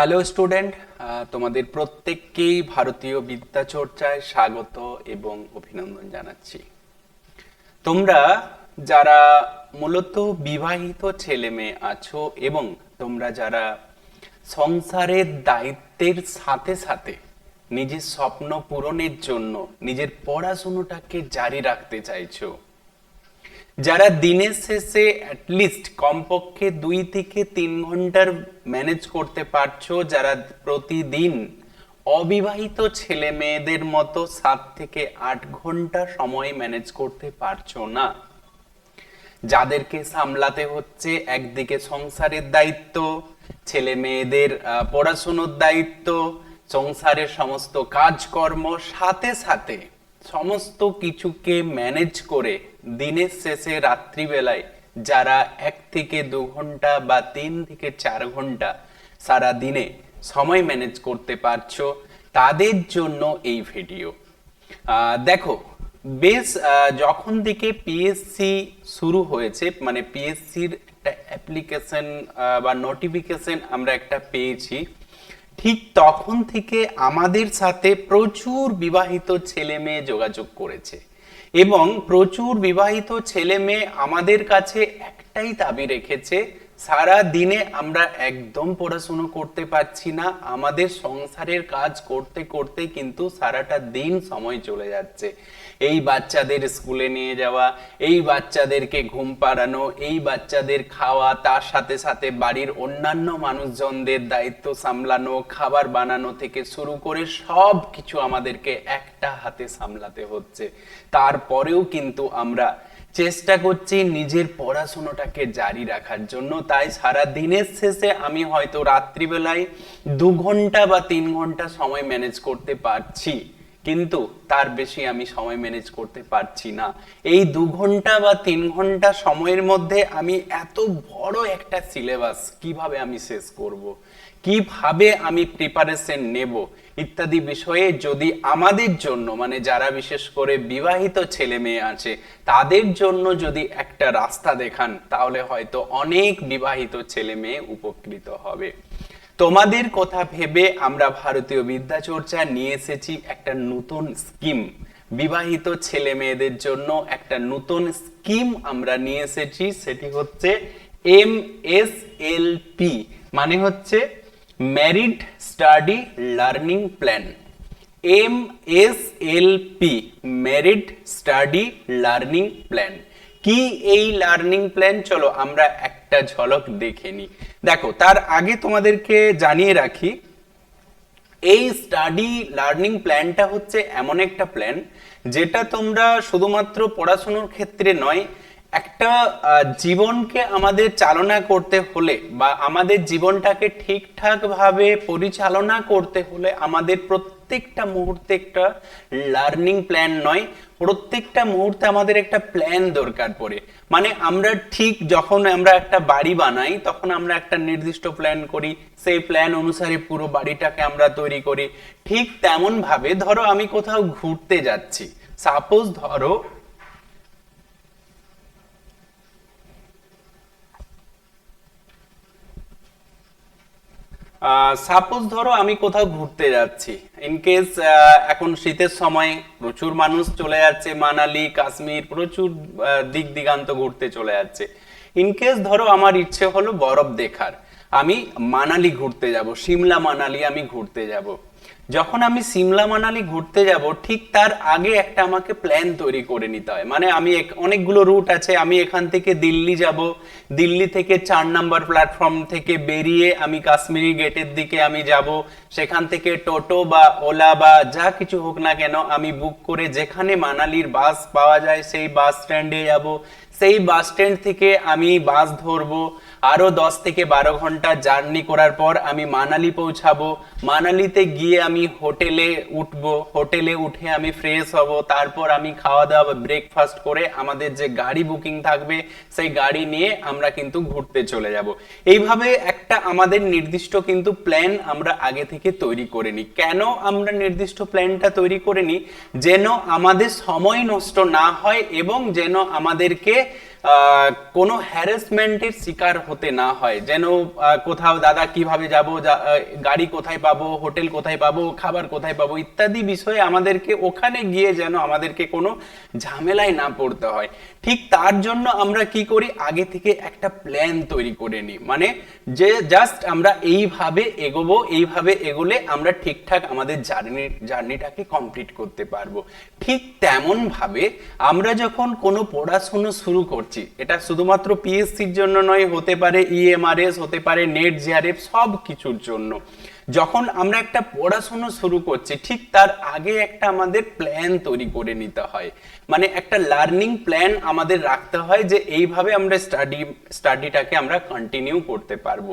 Hello student তোমাদের প্রত্যেককেই ভারতীয় বিদ্যা চর্চায় স্বাগত এবং অভিনন্দন জানাচ্ছি। তোমরা যারা মূলত বিবাহিত ছেলে মেয়ে আছো এবং তোমরা যারা সংসারের দায়িত্বের সাথে সাথে নিজের স্বপ্ন পূরণের জন্য নিজের পড়াশুনোটাকে জারি রাখতে চাইছো যারা দিনের শেষে অ্যাটলিস্ট কমপক্ষে দুই থেকে তিন ঘণ্টার ম্যানেজ করতে পারছ, যারা প্রতিদিন অবিবাহিত ছেলে মেয়েদের মতো সাত থেকে আট ঘণ্টা সময় ম্যানেজ করতে পারছ না। যাদেরকে সামলাতে হচ্ছে একদিকে সংসারের দায়িত্ব, ছেলে মেয়েদের পড়াশুনোর দায়িত্ব, সংসারের সমস্ত কাজকর্ম, সাথে সাথে সমস্ত কিছুকে ম্যানেজ করে দিনের শেষে রাত্রিবেলায় যারা এক থেকে দু ঘণ্টা বা তিন থেকে চার ঘণ্টা সারা দিনে সময় ম্যানেজ করতে পারছ, তাদের জন্য এই ভিডিও দেখো, বেশ যখন থেকে পিএসসি শুরু হয়েছে মানে পিএসসির একটা অ্যাপ্লিকেশন বা নোটিফিকেশন আমরা একটা পেয়েছি ঠিক তখন থেকে আমাদের সাথে প্রচুর বিবাহিত ছেলে মেয়ে যোগাযোগ করেছে। এবং প্রচুর বিবাহিত ছেলে মেয়ে আমাদের কাছে একটাই দাবি রেখেছে, সারা দিনে আমরা একদম পড়াশুনো করতে পারছি না, আমাদের সংসারের কাজ করতে করতে কিন্তু সারাটা দিন সময় চলে যাচ্ছে। এই বাচ্চাদের স্কুলে নিয়ে যাওয়া, এই বাচ্চাদেরকে ঘুম পাড়ানো, এই বাচ্চাদের খাওয়া, তার সাথে সাথে বাড়ির অন্যান্য মানুষজনদের দায়িত্ব সামলানো, খাবার বানানো থেকে শুরু করে সব কিছু আমাদেরকে একটা হাতে সামলাতে হচ্ছে। তারপরেও কিন্তু আমরা চেষ্টা করছি নিজের পড়াশোনাটাকে জারি রাখার জন্য। তাই সারা দিনের শেষে আমি হয়তো রাত্রিবেলায় দু ঘণ্টা বা তিন ঘণ্টা সময় ম্যানেজ করতে পারছি। কিন্তু তার বেশি আমি সময় ম্যানেজ করতে পারছি না। এই দু ঘণ্টা বা তিন ঘণ্টা সময়ের মধ্যে আমি এত বড় একটা সিলেবাস কীভাবে আমি শেষ করব। কীভাবে আমি প্রিপারেশন নেব? ইত্যাদি বিষয়ে যদি আমাদের জন্য মানে যারা বিশেষ করে বিবাহিত ছেলে মেয়ে আছে, তাদের জন্য যদি একটা রাস্তা দেখান, তাহলে হয়তো অনেক বিবাহিত ছেলে মেয়ে উপকৃত হবে। তোমাদের কথা ভেবে আমরা ভারতীয় বিদ্যাচর্চা নিয়ে এসেছি একটা নতুন স্কিম বিবাহিত ছেলে মেয়েদের জন্য একটা নতুন স্কিম আমরা নিয়ে এসেছি, সেটি হচ্ছে এম এস এল পি মানে হচ্ছে merit study learning plan M S L P merit study learning plan কি এই লার্নিং প্ল্যান চলো আমরা একটা ঝলক দেখে নিই। দেখো, তার আগে তোমাদেরকে জানিয়ে রাখি, এই স্টাডি লার্নিং প্ল্যানটা হচ্ছে এমন একটা প্ল্যান যেটা তোমরা শুধুমাত্র পড়াশুনোর ক্ষেত্রে নয়, একটা জীবনকে আমাদের চালনা করতে হলে বা আমাদের জীবনটাকে ঠিকঠাকভাবে পরিচালনা করতে হলে আমাদের প্রত্যেকটা মুহূর্তে একটা লার্নিং প্ল্যান নয়, প্রত্যেকটা মুহূর্তে আমাদের একটা প্ল্যান দরকার পড়ে। মানে আমরা ঠিক যখন আমরা একটা বাড়ি বানাই, তখন আমরা একটা নির্দিষ্ট প্ল্যান করি, সেই প্ল্যান অনুসারে পুরো বাড়িটাকে আমরা তৈরি করি। ঠিক তেমন ভাবে ধরো আমি কোথাও ঘুরতে যাচ্ছি। সাপোজ ধরো সাপোজ ধরো আমি কোথাও ঘুরতে যাচ্ছি। ইন কেস এখন শীতের সময় প্রচুর মানুষ চলে যাচ্ছে, মানালি, কাশ্মীর, প্রচুর দিক দিগান্ত ঘুরতে চলে যাচ্ছে। ইনকেস ধরো আমার ইচ্ছে হলো বরফ দেখার, আমি মানালি ঘুরতে যাব সিমলা মানালি আমি ঘুরতে যাব। যখন আমি সিমলা মানালি ঘুরতে যাব, ঠিক তার আগে একটা আমাকে প্ল্যান তৈরি করে নিতে হয়। মানে আমি অনেকগুলো রুট আছে, আমি এখান থেকে দিল্লি যাব। দিল্লি থেকে চার নাম্বার প্ল্যাটফর্ম থেকে বেরিয়ে আমি কাশ্মীরি গেটের দিকে আমি যাব। সেখান থেকে টোটো বা ওলা বা যা কিছু হোক না কেন আমি বুক করে যেখানে মানালির বাস পাওয়া যায়, সেই বাস স্ট্যান্ডে যাব। সেই বাস স্ট্যান্ড থেকে আমি বাস ধরবো। আরও দশ থেকে বারো ঘণ্টা জার্নি করার পর আমি মানালি পৌঁছাবো। মানালিতে গিয়ে আমি হোটেলে উঠব। হোটেলে উঠে আমি ফ্রেশ হব। তারপর আমি খাওয়া দাওয়া ব্রেকফাস্ট করে আমাদের যে গাড়ি বুকিং থাকবে, সেই গাড়ি নিয়ে আমরা কিন্তু ঘুরতে চলে যাব। এইভাবে একটা আমাদের নির্দিষ্ট কিন্তু প্ল্যান আমরা আগে থেকে তৈরি করে নিই। কেন আমরা নির্দিষ্ট প্ল্যানটা তৈরি করে নিই? যেন আমাদের সময় নষ্ট না হয় এবং যেন আমাদেরকে কোনো হ্যারাসমেন্টের শিকার হতে না হয়। যেন কোথাও দাদা কীভাবে যাব গাড়ি কোথায় পাবো, হোটেল কোথায় পাবো, খাবার কোথায় পাবো, ইত্যাদি বিষয়ে আমাদেরকে ওখানে গিয়ে যেন আমাদেরকে কোনো ঝামেলায় না পড়তে হয়। ঠিক তার জন্য আমরা কি করি? আগে থেকে একটা প্ল্যান তৈরি করে নিই। মানে যে জাস্ট আমরা এইভাবে এগোবো, এইভাবে এগোলে আমরা ঠিকঠাক আমাদের জার্নি জার্নিটাকে কমপ্লিট করতে পারব। ঠিক তেমন ভাবে আমরা যখন কোনো পড়াশুনো শুরু করছি, এটা শুধুমাত্র পিএসসির জন্য নয়, হতে পারে E ইএমআরএস হতে পারে নেট জিআরএফ সব কিছুর জন্য। যখন আমরা একটা পড়াশুনো শুরু করছি, ঠিক তার আগে একটা আমাদের প্ল্যান তৈরি করে নিতে হয়। মানে একটা লার্নিং প্ল্যান আমাদের রাখতে হয় যে এইভাবে আমরা স্টাডি স্টাডিটাকে আমরা কন্টিনিউ করতে পারব।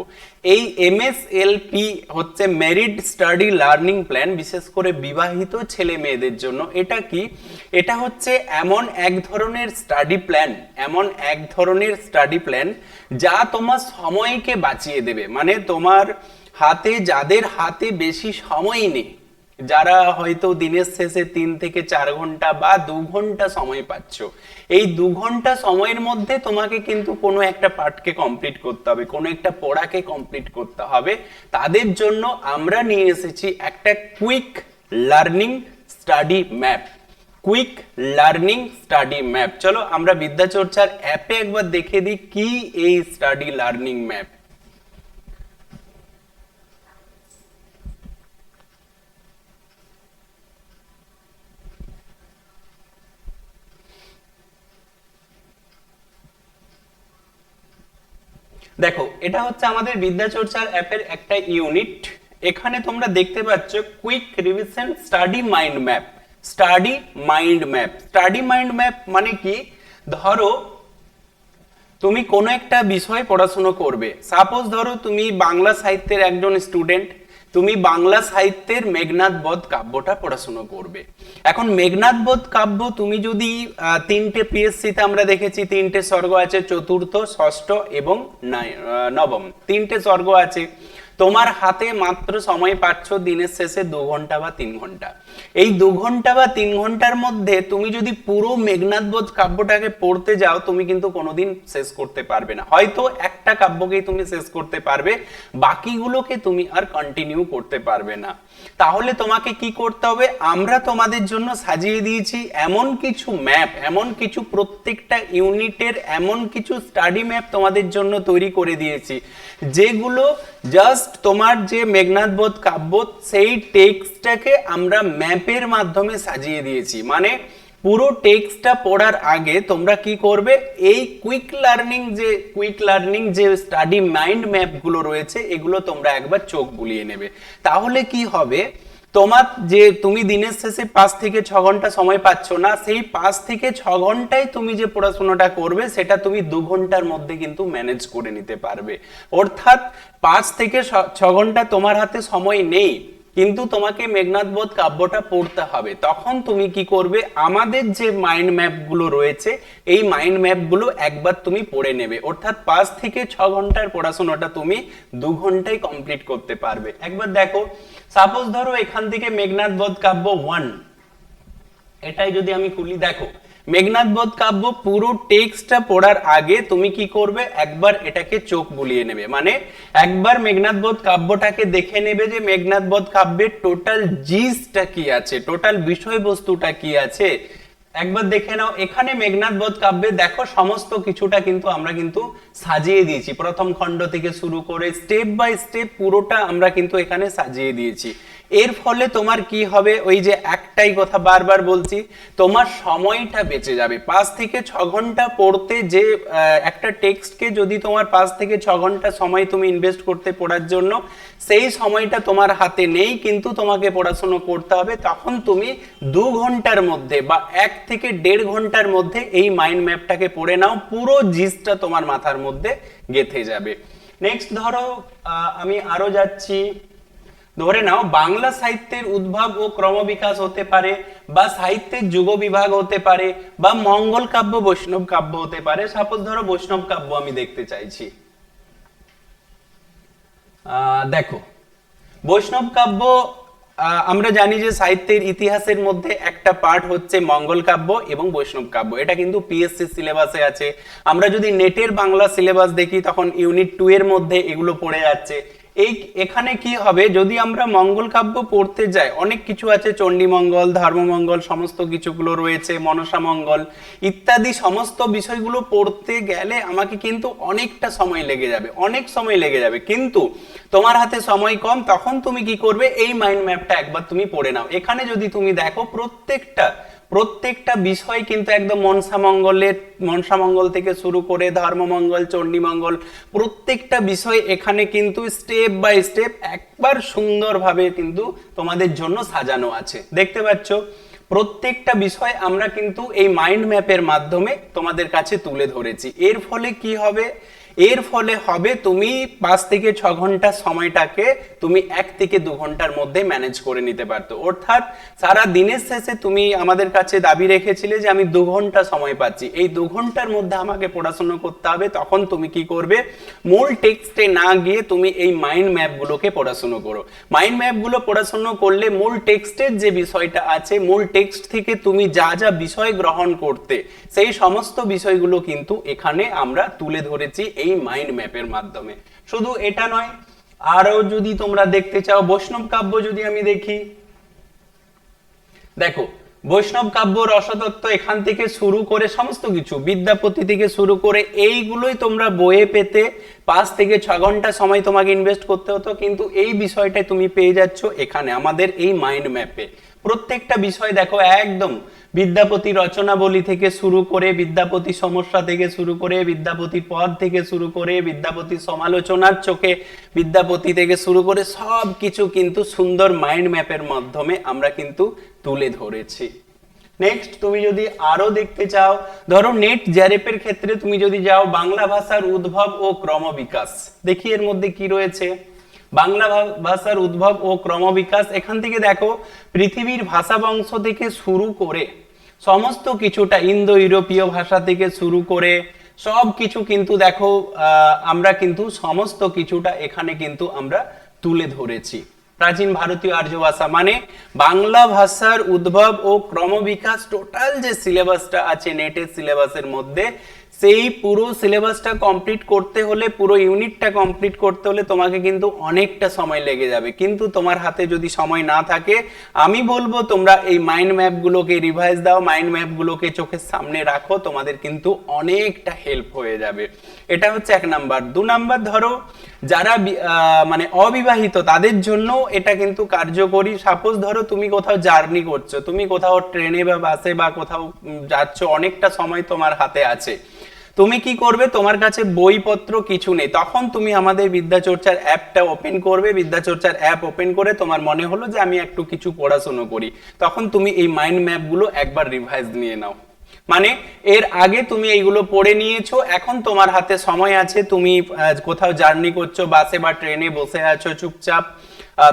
এই এমএসএলপি হচ্ছে মেরিট স্টাডি লার্নিং প্ল্যান বিশেষ করে বিবাহিত ছেলে মেয়েদের জন্য। এটা কি? এটা হচ্ছে এমন এক ধরনের স্টাডি প্ল্যান এমন এক ধরনের স্টাডি প্ল্যান যা তোমার সময়কে বাঁচিয়ে দেবে। মানে তোমার হাতে, যাদের হাতে বেশি সময় নেই, যারা হয়তো দিনের শেষে তিন থেকে চার ঘণ্টা বা দু ঘণ্টা সময় পাচ্ছ, এই দু ঘণ্টা সময়ের মধ্যে তোমাকে কিন্তু কোনো একটা পার্টকে কমপ্লিট করতে হবে, কোনো একটা পড়াকে কমপ্লিট করতে হবে। তাদের জন্য আমরা নিয়ে এসেছি একটা quick learning study map quick learning study map চলো আমরা বিদ্যাচর্চার অ্যাপে একবার দেখে দিই কি এই স্টাডি লার্নিং ম্যাপ দেখো, এটা হচ্ছে আমাদের বিদ্যাচর্চার অ্যাপের একটা ইউনিট এখানে তোমরা দেখতে পাচ্ছ quick revision study mind map study mind map study mind map মানে কি? ধরো, তুমি কোনো একটা বিষয় পড়াশোনা করবে। সাপোজ ধরো তুমি বাংলা সাহিত্যের একজন স্টুডেন্ট তুমি বাংলা সাহিত্যের মেঘনাথ বধ কাব্যটা পড়াশুনো করবে। এখন মেঘনাথ বধ কাব্য তুমি যদি তিনটে পিএসসিতে আমরা দেখেছি, তিনটে স্বর্গ আছে, চতুর্থ, ষষ্ঠ এবং নবম। তিনটে স্বর্গ আছে। তোমার হাতে মাত্র সময় পাচ্ছ দিনের শেষে দু ঘণ্টা বা তিন ঘণ্টা। এই দু ঘণ্টা বা তিন ঘণ্টার মধ্যে তুমি যদি পুরো মেঘনাথ বোধ কাব্যটাকে পড়তে যাও, তুমি কিন্তু কোনোদিন শেষ করতে পারবে না। হয়তো একটা কাব্যকেই তুমি শেষ করতে পারবে, বাকিগুলোকে তুমি আর কন্টিনিউ করতে পারবে না। তাহলে তোমাকে কি করতে হবে? আমরা তোমাদের জন্য সাজিয়ে দিয়েছি এমন কিছু ম্যাপ এমন কিছু প্রত্যেকটা ইউনিটের এমন কিছু স্টাডি ম্যাপ তোমাদের জন্য তৈরি করে দিয়েছি, যেগুলো জাস্ট তোমার যে মেঘনাথ বোধ, কাব্য, সেই টেক্সটটাকে আমরা ম্যাপের মাধ্যমে সাজিয়ে দিয়েছি। মানে পুরো টেক্সটটা পড়ার আগে তোমরা কি করবে? এই কুইক লার্নিং যে কুইক লার্নিং যে স্টাডি মাইন্ড ম্যাপগুলো রয়েছে, এগুলো তোমরা একবার চোখ বুলিয়ে নেবে। তাহলে কি হবে? তোমার যে তুমি দিনের শেষে পাঁচ থেকে ছ ঘণ্টা সময় পাচ্ছ না, সেই পাঁচ থেকে ছ ঘন্টায় তুমি যে পড়াশোনাটা করবে, সেটা তুমি দু ঘণ্টার মধ্যে কিন্তু ম্যানেজ করে নিতে পারবে। অর্থাৎ পাঁচ থেকে ছ- ঘণ্টা তোমার হাতে সময় নেই। কিন্তু তোমাকে মেঘনাথ বোধ কাব্যটা পড়তে হবে। তখন তুমি কি করবে? আমাদের যে মাইন্ড ম্যাপগুলো রয়েছে, এই মাইন্ড ম্যাপগুলো একবার তুমি পড়ে নেবে। অর্থাৎ পাঁচ থেকে ছ ঘণ্টার পড়াশোনাটা তুমি দু ঘন্টায় কমপ্লিট করতে পারবে। একবার দেখো সাপোজ ধরো এখান থেকে মেঘনাথ বধ কাব্য ওয়ান এটাই যদি আমি খুলি, দেখো মেঘনাথ বধ কাব্য পুরো টেক্সটটা পড়ার আগে তুমি কি করবে? একবার এটাকে চোখ বুলিয়ে নেবে। মানে একবার মেঘনাথ বধ কাব্যটাকে দেখে নেবে যে মেঘনাথ বধ কাব্যের টোটাল জিসটা কি আছে টোটাল বিষয়বস্তুটা কি আছে। একবার দেখে নাও, এখানে মেঘনাথ বধ কাব্যে দেখো সমস্ত কিছুটা কিন্তু আমরা কিন্তু সাজিয়ে দিয়েছি। প্রথম খণ্ড থেকে শুরু করে স্টেপ বাই স্টেপ পুরোটা আমরা কিন্তু এখানে সাজিয়ে দিয়েছি। এর ফলে তোমার কি হবে? ওই যে একটাই কথা বারবার বলছি, তোমার সময়টা বেঁচে যাবে। পাঁচ থেকে ছ ঘণ্টা পড়তে যে একটা টেক্সটকে যদি তোমার পাঁচ থেকে ছ ঘণ্টা সময় তুমি ইনভেস্ট করতে পড়ার জন্য, সেই সময়টা তোমার হাতে নেই, কিন্তু তোমাকে পড়াশুনো করতে হবে। তখন তুমি দু ঘণ্টার মধ্যে বা এক থেকে দেড় ঘণ্টার মধ্যে এই মাইন্ড ম্যাপটাকে পড়ে নাও, পুরো জিসটা তোমার মাথার মধ্যে গেথে যাবে। নেক্সট ধরো আমি আরও যাচ্ছি। ধরে নাও, বাংলা সাহিত্যের উদ্ভব ও ক্রমবিকাশ হতে পারে, বা সাহিত্যের যুগ বিভাগ হতে পারে, বা মঙ্গল কাব্য, বৈষ্ণব কাব্য হতে পারে, সাপোজ ধরো বৈষ্ণব কাব্য আমি দেখতে চাইছি। দেখো, বৈষ্ণব কাব্য আমরা জানি যে সাহিত্যের ইতিহাসের মধ্যে একটা পার্ট হচ্ছে মঙ্গল কাব্য এবং বৈষ্ণব কাব্য। এটা কিন্তু পিএসসি সিলেবাসে আছে। আমরা যদি নেটের বাংলা সিলেবাস দেখি, তখন ইউনিট টু এর মধ্যে এগুলো পড়ে যাচ্ছে। এই এখানে কি হবে? যদি আমরা মঙ্গল কাব্য পড়তে যাই, অনেক কিছু আছে, চণ্ডীমঙ্গল, ধর্মমঙ্গল, সমস্ত কিছুগুলো রয়েছে, মনসা মঙ্গল ইত্যাদি সমস্ত বিষয়গুলো পড়তে গেলে আমাকে কিন্তু অনেকটা সময় লেগে যাবে, অনেক সময় লেগে যাবে। কিন্তু তোমার হাতে সময় কম, তখন তুমি কি করবে? এই মাইন্ড ম্যাপটা একবার তুমি পড়ে নাও। এখানে যদি তুমি দেখো, প্রত্যেকটা প্রত্যেকটা বিষয় কিন্তু একদম মনসা মঙ্গলের মনসা মঙ্গল থেকে শুরু করে ধর্মমঙ্গল, চণ্ডীমঙ্গল, প্রত্যেকটা বিষয় এখানে কিন্তু স্টেপ বাই স্টেপ একবার সুন্দরভাবে কিন্তু তোমাদের জন্য সাজানো আছে। দেখতে পাচ্ছ? প্রত্যেকটা বিষয় আমরা কিন্তু এই মাইন্ড ম্যাপের মাধ্যমে তোমাদের কাছে তুলে ধরেছি। এর ফলে কি হবে? এর ফলে হবে তুমি পাঁচ থেকে ছ ঘণ্টা সময়টাকে তুমি এক থেকে দু ঘণ্টার মধ্যে ম্যানেজ করে নিতে পারতো। অর্থাৎ সারা দিনের শেষে তুমি আমাদের কাছে দাবি রেখেছিলে যে আমি দু ঘণ্টা সময় পাচ্ছি। এই দু ঘণ্টার মধ্যে আমাকে পড়াশোনা করতে হবে, তখন তুমি কি করবে? মূল টেক্সটে না গিয়ে তুমি এই মাইন্ড ম্যাপগুলোকে পড়াশুনো করো। মাইন্ড ম্যাপগুলো পড়াশুনো করলে মূল টেক্সটের যে বিষয়টা আছে, মূল টেক্সট থেকে তুমি যা যা বিষয় গ্রহণ করতে, সেই সমস্ত বিষয়গুলো কিন্তু এখানে আমরা তুলে ধরেছি। এই মাইন্ড ম্যাপের মাধ্যমে। শুধু এটা নয়, আরও যদি তোমরা দেখতে চাও, বৈষ্ণব কাব্য যদি আমি দেখি। দেখো, বৈষ্ণব কাব্য, রসতত্ত্ব এখান থেকে শুরু করে সমস্ত কিছু বিদ্যাপতি থেকে শুরু করে এইগুলোই তোমরা বইয়ে পেতে পাঁচ থেকে ছ ঘণ্টা সময় তোমাকে ইনভেস্ট করতে হতো। কিন্তু এই বিষয়টা তুমি পেয়ে যাচ্ছ এখানে, আমাদের এই মাইন্ড ম্যাপে প্রত্যেকটা বিষয় দেখো, একদম। বিদ্যাপতি রচনাবলী থেকে শুরু করে, বিদ্যাপতি সমস্যা থেকে শুরু করে, বিদ্যাপতি পদ থেকে শুরু করে, বিদ্যাপতি সমালোচনার চোখে বিদ্যাপতি থেকে শুরু করে সব কিছু কিন্তু সুন্দর মাইন্ড ম্যাপের মাধ্যমে আমরা কিন্তু তুলে ধরেছি। নেক্সট তুমি যদি আরও দেখতে চাও, ধরো নেট জ্যারেপের ক্ষেত্রে তুমি যদি যাও, বাংলা ভাষার উদ্ভব ও ক্রমবিকাশ। দেখি এর মধ্যে কি রয়েছে। বাংলা ভাষার উদ্ভব ও ক্রমবিকাশ এখান থেকে দেখো, পৃথিবীর ভাষা বংশ থেকে শুরু করে সমস্ত কিছুটা ইন্দো ইউরোপীয় ভাষা থেকে শুরু করে সব কিছু কিন্তু দেখো আমরা কিন্তু সমস্ত কিছুটা এখানে কিন্তু আমরা তুলে ধরেছি। প্রাচীন ভারতীয় আর্য ভাষা মানে বাংলা ভাষার উদ্ভব ও ক্রমবিকাশ টোটাল যে সিলেবাসটা আছে নেটের সিলেবাসের মধ্যে সেই পুরো সিলেবাসটা কমপ্লিট করতে হলে, পুরো ইউনিটটা কমপ্লিট করতে হলে তোমাকে কিন্তু অনেকটা সময় লেগে যাবে। কিন্তু তোমার হাতে যদি সময় না থাকে, আমি বলব তোমরা এই মাইন্ড ম্যাপগুলোকে রিভাইজ দাও মাইন্ড ম্যাপগুলোকে চোখের সামনে রাখো, তোমাদের কিন্তু অনেকটা হেল্প হয়ে যাবে। এটা হচ্ছে এক নাম্বার। দু নাম্বার ধরো, যারা মানে অবিবাহিত, তাদের জন্য এটা কিন্তু কার্যকরী। সাপোজ ধরো তুমি কোথাও জার্নি করছ, তুমি কোথাও ট্রেনে বা বাসে বা কোথাও যাচ্ছ, অনেকটা সময় তোমার হাতে আছে। তুমি কি করবে? তোমার কাছে বইপত্র কিছু নেই। তখন তুমি আমাদের বিদ্যাচর্চার অ্যাপটা ওপেন করবে। বিদ্যাচর্চার অ্যাপ ওপেন করে তোমার মনে হলো যে আমি একটু কিছু পড়াশোনা করি। তখন তুমি এই মাইন্ড ম্যাপগুলো একবার রিভাইজ নিয়ে নাও। মানে এর আগে তুমি এইগুলো পড়ে নিয়েছো। এখন তোমার হাতে সময় আছে। তুমি কোথাও জার্নি করছ বাসে বা ট্রেনে বসে আছো চুপচাপ।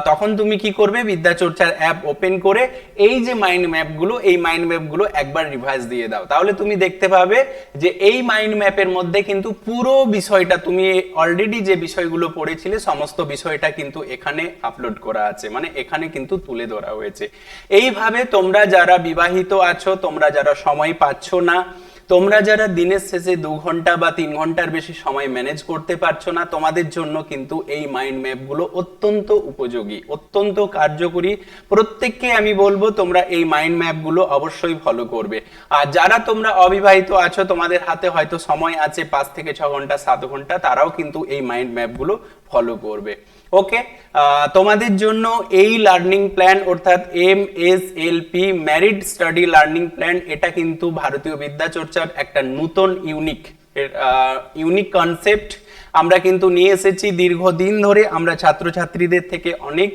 তখন তুমি কি করবে? বিদ্যাচর্চার অ্যাপ ওপেন করে এই যে মাইন্ড ম্যাপগুলো এই মাইন্ড ম্যাপগুলো একবার রিভাইজ দিয়ে দাও। তাহলে তুমি দেখতে পাবে যে এই মাইন্ড ম্যাপের মধ্যে কিন্তু পুরো বিষয়টা তুমি অলরেডি যে বিষয়গুলো পড়েছিলে, সমস্ত বিষয়টা কিন্তু এখানে আপলোড করা আছে। মানে এখানে কিন্তু তুলে ধরা হয়েছে। এইভাবে তোমরা যারা বিবাহিত আছো, তোমরা যারা সময় পাচ্ছ না তোমরা যারা দিনের শেষে দু ঘণ্টা বা তিন ঘণ্টার বেশি সময় ম্যানেজ করতে পারছ না, তোমাদের জন্য কিন্তু এই মাইন্ড ম্যাপগুলো অত্যন্ত উপযোগী, অত্যন্ত কার্যকরী। প্রত্যেককে আমি বলব, তোমরা এই মাইন্ড ম্যাপগুলো অবশ্যই ফলো করবে। আর যারা তোমরা অবিবাহিত আছো, তোমাদের হাতে হয়তো সময় আছে পাঁচ থেকে ছ ঘণ্টা, সাত ঘণ্টা, তারাও কিন্তু এই মাইন্ড ম্যাপগুলো ফলো করবে। ওকে তোমাদের জন্য এই লার্নিং প্ল্যান অর্থাৎ M S L P merit study learning plan এটা কিন্তু ভারতীয় বিদ্যাচর্চার একটা নতুন ইউনিক ইউনিক কনসেপ্ট আমরা কিন্তু নিয়ে এসেছি, দীর্ঘদিন ধরে আমরা ছাত্রছাত্রীদের থেকে অনেক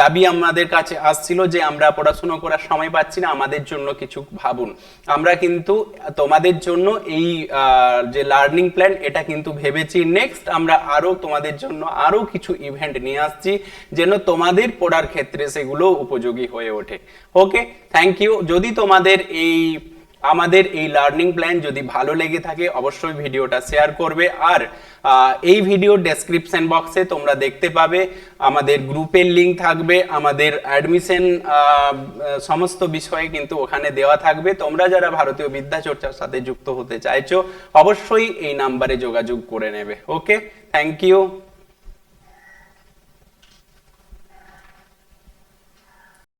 দাবি আমাদের কাছে আসছিল যে আমরা পড়াশুনো করার সময় পাচ্ছি না, আমাদের জন্য কিছু ভাবুন। আমরা কিন্তু তোমাদের জন্য এই যে লার্নিং প্ল্যান এটা কিন্তু ভেবেছি নেক্সট আমরা আরও তোমাদের জন্য আরও কিছু ইভেন্ট নিয়ে আসছি, যেন তোমাদের পড়ার ক্ষেত্রে সেগুলো উপযোগী হয়ে ওঠে। ওকে থ্যাংক ইউ যদি তোমাদের এই আমাদের এই লার্নিং প্ল্যান যদি ভালো লেগে থাকে, অবশ্যই ভিডিওটা শেয়ার করবে। আর এই ভিডিও ডেসক্রিপশন বক্সে তোমরা দেখতে পাবে, আমাদের গ্রুপের লিঙ্ক থাকবে, আমাদের অ্যাডমিশন সমস্ত বিষয়ে কিন্তু ওখানে দেওয়া থাকবে। তোমরা যারা ভারতীয় বিদ্যা চর্চার সাথে যুক্ত হতে চাইছো, অবশ্যই এই নাম্বারে যোগাযোগ করে নেবে। Okay thank you